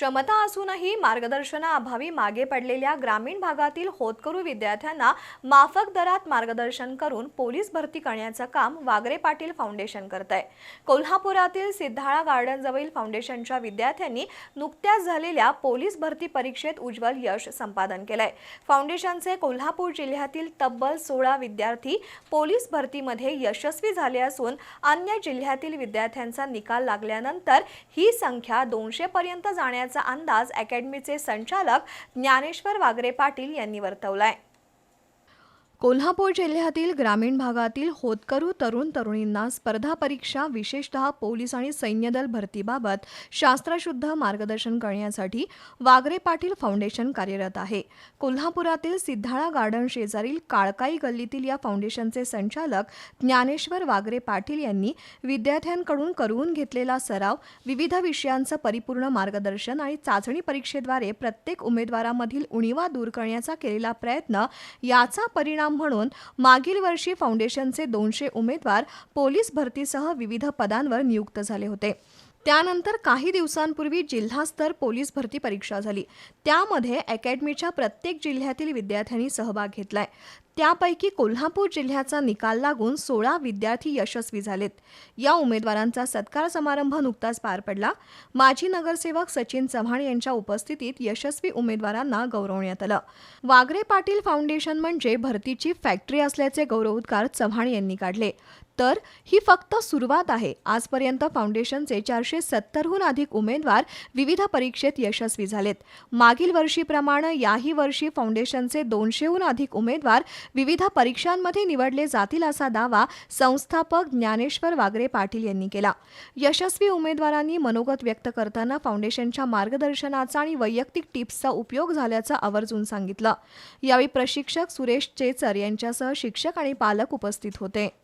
क्षमता असूनही मार्गदर्शनाअभावी मागे पडलेल्या ग्रामीण भागातील होतकरू विद्यार्थ्यांना माफक दरात मार्गदर्शन करून पोलीस भरती करण्याचं काम वागरे पाटील फाउंडेशन करत आहे कोल्हापुरातील सिद्धाळा गार्डनजवळील फाउंडेशनच्या विद्यार्थ्यांनी नुकत्याच झालेल्या पोलीस भरती परीक्षेत उज्ज्वल यश संपादन केलंय. फाउंडेशनचे कोल्हापूर जिल्ह्यातील तब्बल सोळा विद्यार्थी पोलीस भरतीमध्ये यशस्वी झाले असून अन्य जिल्ह्यातील विद्यार्थ्यांचा निकाल लागल्यानंतर ही संख्या दोनशे पर्यंत जाण्याचा अंदाज अकॅडमीचे संचालक ज्ञानेश्वर वागरे पाटील यांनी वर्तवलाय. कोल्हापूर जिल्ह्यातील ग्रामीण भागातील होतकरू तरुण तरुणींना स्पर्धा परीक्षा विशेषतः पोलीस आणि सैन्यदल भरतीबाबत शास्त्रशुद्ध मार्गदर्शन करण्यासाठी वागरे पाटील फाउंडेशन कार्यरत आहे. कोल्हापुरातील सिद्धाळा गार्डन शेजारील काळकाई गल्लीतील या फाउंडेशनचे संचालक ज्ञानेश्वर वागरे पाटील यांनी विद्यार्थ्यांकडून करून घेतलेला सराव विविध विषयांचं परिपूर्ण मार्गदर्शन आणि चाचणी परीक्षेद्वारे प्रत्येक उमेदवारामधील उणीवा दूर करण्याचा केलेला प्रयत्न याचा परिणाम म्हणून मागील वर्षी फाउंडेशनचे दोनशे उमेदवार पोलीस भरतीसह विविध पदांवर नियुक्त झाले होते. त्यानंतर काही दिवसांपूर्वी जिल्हास्तर पोलीस भरती परीक्षा झाली. त्यामध्ये अकॅडमीच्या प्रत्येक जिल्ह्यातील विद्यार्थ्यांनी सहभाग घेतलाय. त्यापैकी कोल्हापूर जिल्ह्याचा निकाल लागून सोळा विद्यार्थी यशस्वी झालेत. या उमेदवारांचा सत्कार समारंभ नुकताच पार पडला. माजी नगरसेवक सचिन चव्हाण यांच्या उपस्थितीत यशस्वी उमेदवारांना गौरवण्यात आलं. वागरे पाटील फाउंडेशन म्हणजे भरतीची फॅक्टरी असल्याचे गौरवोद्गार चव्हाण यांनी काढले. तर ही फक्त सुरुवात आहे. आजपर्यंत फाउंडेशनचे चारशे सत्तरहून अधिक उमेदवार विविध परीक्षेत यशस्वी झालेत. मागील वर्षीप्रमाणे याही वर्षी फाउंडेशनचे दोनशेहून अधिक उमेदवार विविध परीक्षांमध्ये निवडले जातील असा दावा संस्थापक ज्ञानेश्वर वागरे पाटील यांनी केला. यशस्वी उमेदवारांनी मनोगत व्यक्त करताना फाउंडेशनच्या मार्गदर्शनाचा आणि वैयक्तिक टिप्सचा उपयोग झाल्याचं आवर्जून सांगितलं. यावेळी प्रशिक्षक सुरेश चेचर यांच्यासह शिक्षक आणि पालक उपस्थित होते.